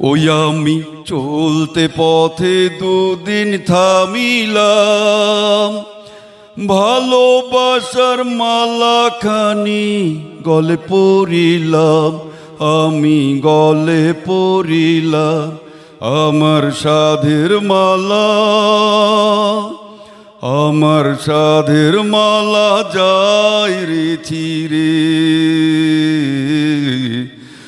ওই আমি চলতে পথে দুদিন থামিলাম। ভালোবাসার মালাখানি গলে পড়িলাম। আমি গলে পড়িলাম আমার সাধের মালা। আমার সাধের মালা যায় রে ছিরে